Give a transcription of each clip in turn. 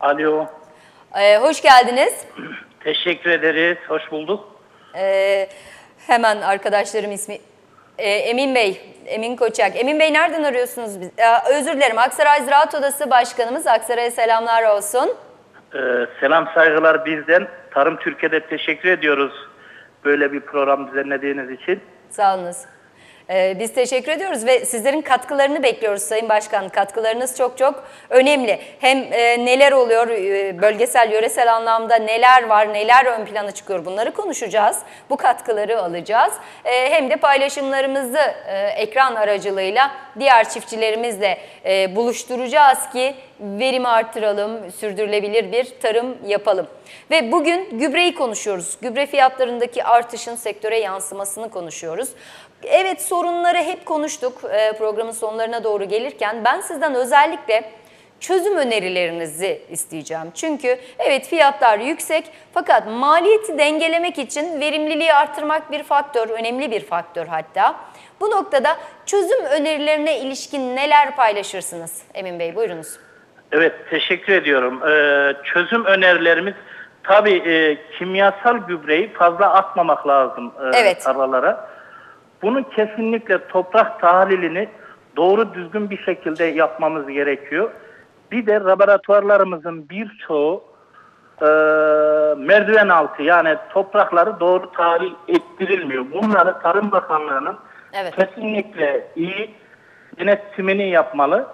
Alo. Ee, hoş geldiniz. Teşekkür ederiz. Hoş bulduk. Ee, hemen arkadaşlarım ismi Ee, Emin Bey, Emin Koçak. Emin Bey nereden arıyorsunuz? Biz? Ee, özür dilerim. Aksaray Ziraat Odası Başkanımız. Aksaray'a selamlar olsun. Ee, selam saygılar bizden. Tarım Türkiye'de teşekkür ediyoruz. Böyle bir program düzenlediğiniz için. Sağ olunuz. Ee, biz teşekkür ediyoruz ve sizlerin katkılarını bekliyoruz Sayın Başkan. Katkılarınız çok çok önemli. Hem e, neler oluyor e, bölgesel, yöresel anlamda neler var, neler ön plana çıkıyor bunları konuşacağız. Bu katkıları alacağız. E, hem de paylaşımlarımızı ekran aracılığıyla diğer çiftçilerimizle buluşturacağız ki verimi artıralım, sürdürülebilir bir tarım yapalım. Ve bugün gübreyi konuşuyoruz. Gübre fiyatlarındaki artışın sektöre yansımasını konuşuyoruz. Evet sorunları hep konuştuk e, programın sonlarına doğru gelirken. Ben sizden özellikle çözüm önerilerinizi isteyeceğim. Çünkü evet fiyatlar yüksek fakat maliyeti dengelemek için verimliliği artırmak bir faktör, önemli bir faktör hatta. Bu noktada çözüm önerilerine ilişkin neler paylaşırsınız Emin Bey buyurunuz. Evet teşekkür ediyorum. Ee, çözüm önerilerimiz tabii e, kimyasal gübreyi fazla atmamak lazım e, Evet. tarlalara. Bunun kesinlikle toprak tahlilini doğru düzgün bir şekilde yapmamız gerekiyor. Bir de laboratuvarlarımızın birçoğu e, merdiven altı yani toprakları doğru tahlil ettirilmiyor. Bunları Tarım Bakanlığı'nın Evet. kesinlikle iyi denetimini yapmalı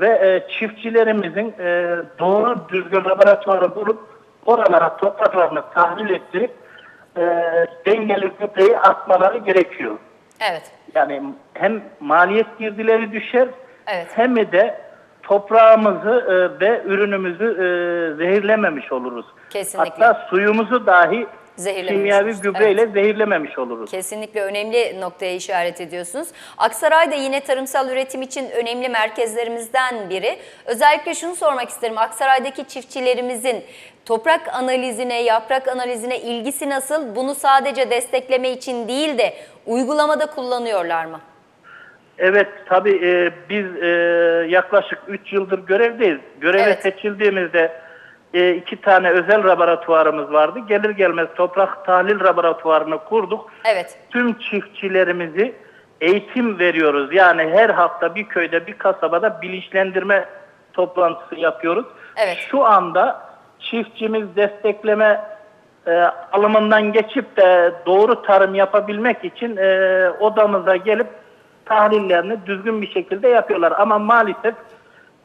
ve e, çiftçilerimizin e, doğru düzgün laboratuvarı bulup oralara topraklarını tahlil ettirip e, dengeli gübreyi atmaları gerekiyor. Evet. Yani hem maliyet girdileri düşer Evet. hem de toprağımızı e, ve ürünümüzü e, zehirlememiş oluruz. Kesinlikle. Hatta suyumuzu dahi kimyavi gübreyle zehirlememiş oluruz. Kesinlikle önemli noktaya işaret ediyorsunuz. Aksaray da yine tarımsal üretim için önemli merkezlerimizden biri. Özellikle şunu sormak isterim. Aksaray'daki çiftçilerimizin toprak analizine, yaprak analizine ilgisi nasıl? Bunu sadece destekleme için değil de uygulamada kullanıyorlar mı? Evet tabii e, biz e, yaklaşık 3 yıldır görevdeyiz. Göreve Evet. seçildiğimizde e, iki tane özel laboratuvarımız vardı. Gelir gelmez toprak tahlil laboratuvarını kurduk. Evet. Tüm çiftçilerimizi eğitim veriyoruz. Yani her hafta bir köyde bir kasabada bilinçlendirme toplantısı yapıyoruz. Evet. Şu anda çiftçimiz destekleme e, alımından geçip de doğru tarım yapabilmek için e, odamıza gelip tahlillerini düzgün bir şekilde yapıyorlar. Ama maalesef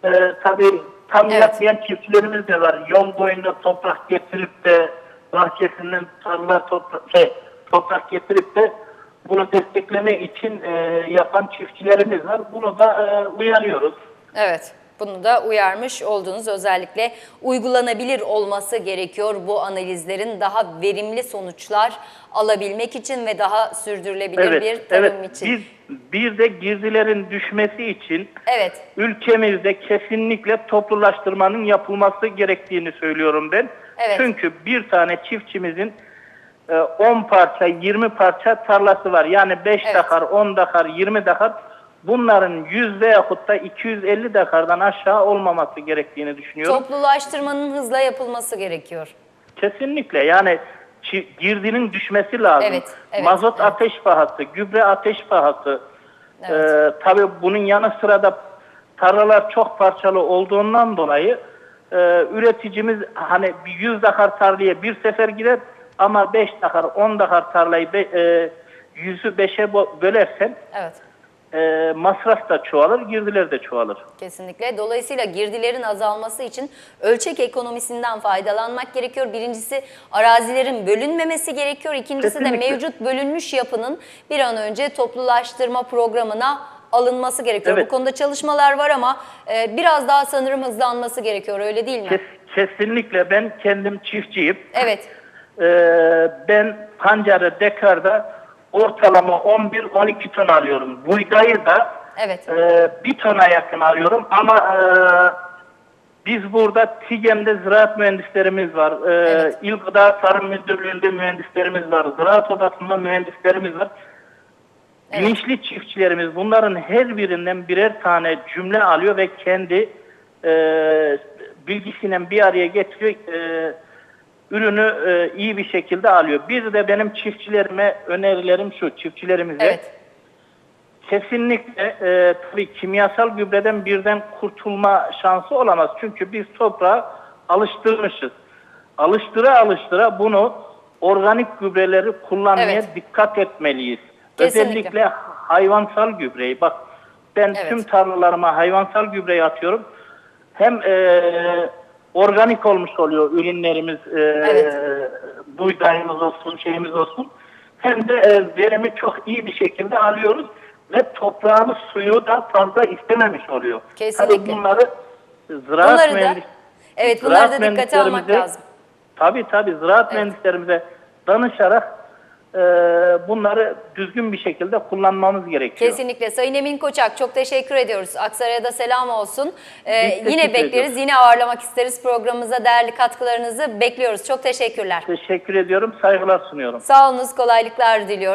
e, tabii tam Evet. yapmayan çiftçilerimiz de var. Yol boyunda toprak getirip de bahçesinden tarla toprak, şey, toprak getirip de bunu desteklemek için e, yapan çiftçilerimiz var. Bunu da e, uyarıyoruz. Evet. Bunu da uyarmış oldunuz. Özellikle uygulanabilir olması gerekiyor bu analizlerin daha verimli sonuçlar alabilmek için ve daha sürdürülebilir Evet, bir tarım evet. için. Bir, bir de girdilerin düşmesi için Evet. ülkemizde kesinlikle toplulaştırmanın yapılması gerektiğini söylüyorum ben. Evet. Çünkü bir tane çiftçimizin e, 10 parça, 20 parça tarlası var. Yani 5 Evet. dakar, 10 dakar, 20 dakar bunların 100 veyahut da 250 dakardan aşağı olmaması gerektiğini düşünüyorum. Toplulaştırmanın hızla yapılması gerekiyor. Kesinlikle yani girdinin düşmesi lazım. Evet, evet, Mazot evet. ateş pahası, gübre ateş pahası. Evet. Ee, tabii bunun yanı sıra da tarlalar çok parçalı olduğundan dolayı e, üreticimiz hani bir 100 dakar tarlaya bir sefer girer ama 5 dakar 10 dakar tarlayı be, e, yüzü 5'e bo- bölersen Evet. E, masraf da çoğalır, girdiler de çoğalır. Kesinlikle. Dolayısıyla girdilerin azalması için ölçek ekonomisinden faydalanmak gerekiyor. Birincisi arazilerin bölünmemesi gerekiyor. İkincisi de Kesinlikle. mevcut bölünmüş yapının bir an önce toplulaştırma programına alınması gerekiyor. Evet. Bu konuda çalışmalar var ama e, biraz daha sanırım hızlanması gerekiyor. Öyle değil mi? Kes, kesinlikle ben kendim çiftçiyim. Evet. Ee, ben pancarı dekarda ortalama 11-12 ton alıyorum. Buğdayı da Evet. e, bir tona yakın alıyorum ama e, biz burada TİGEM'de ziraat mühendislerimiz var. E, Evet. İl Gıda Tarım Müdürlüğü'nde mühendislerimiz var. Ziraat Odası'nda mühendislerimiz var. Evet. Bilinçli çiftçilerimiz bunların her birinden birer tane cümle alıyor ve kendi e, bilgisiyle bir araya getiriyor. e, ürünü e, iyi bir şekilde alıyor. Bir de benim çiftçilerime önerilerim şu, çiftçilerimize Evet. kesinlikle e, tabii kimyasal gübreden birden kurtulma şansı olamaz. Çünkü biz toprağa alıştırmışız. Alıştıra alıştıra bunu organik gübreleri kullanmaya Evet. dikkat etmeliyiz. Kesinlikle. Özellikle hayvansal gübreyi. Bak ben Evet. tüm tarlalarıma hayvansal gübreyi atıyorum. Hem e, organik olmuş oluyor ürünlerimiz, e, Evet. buğdayımız olsun, şeyimiz olsun. Hem de e, verimi çok iyi bir şekilde alıyoruz ve toprağımız suyu da fazla istememiş oluyor. Kesinlikle. Tabii bunları ziraat Bunları da mühendis- evet bunları da dikkate almak lazım. Tabii tabii ziraat Evet. mühendislerimize danışarak e, bunları düzgün bir şekilde kullanmamız gerekiyor. Kesinlikle. Sayın Emin Koçak çok teşekkür ediyoruz. Aksaray'a da selam olsun. Ee, yine bekleriz, ediyoruz. yine ağırlamak isteriz programımıza değerli katkılarınızı bekliyoruz. Çok teşekkürler. Teşekkür ediyorum, saygılar sunuyorum. Sağ olunuz, kolaylıklar diliyoruz.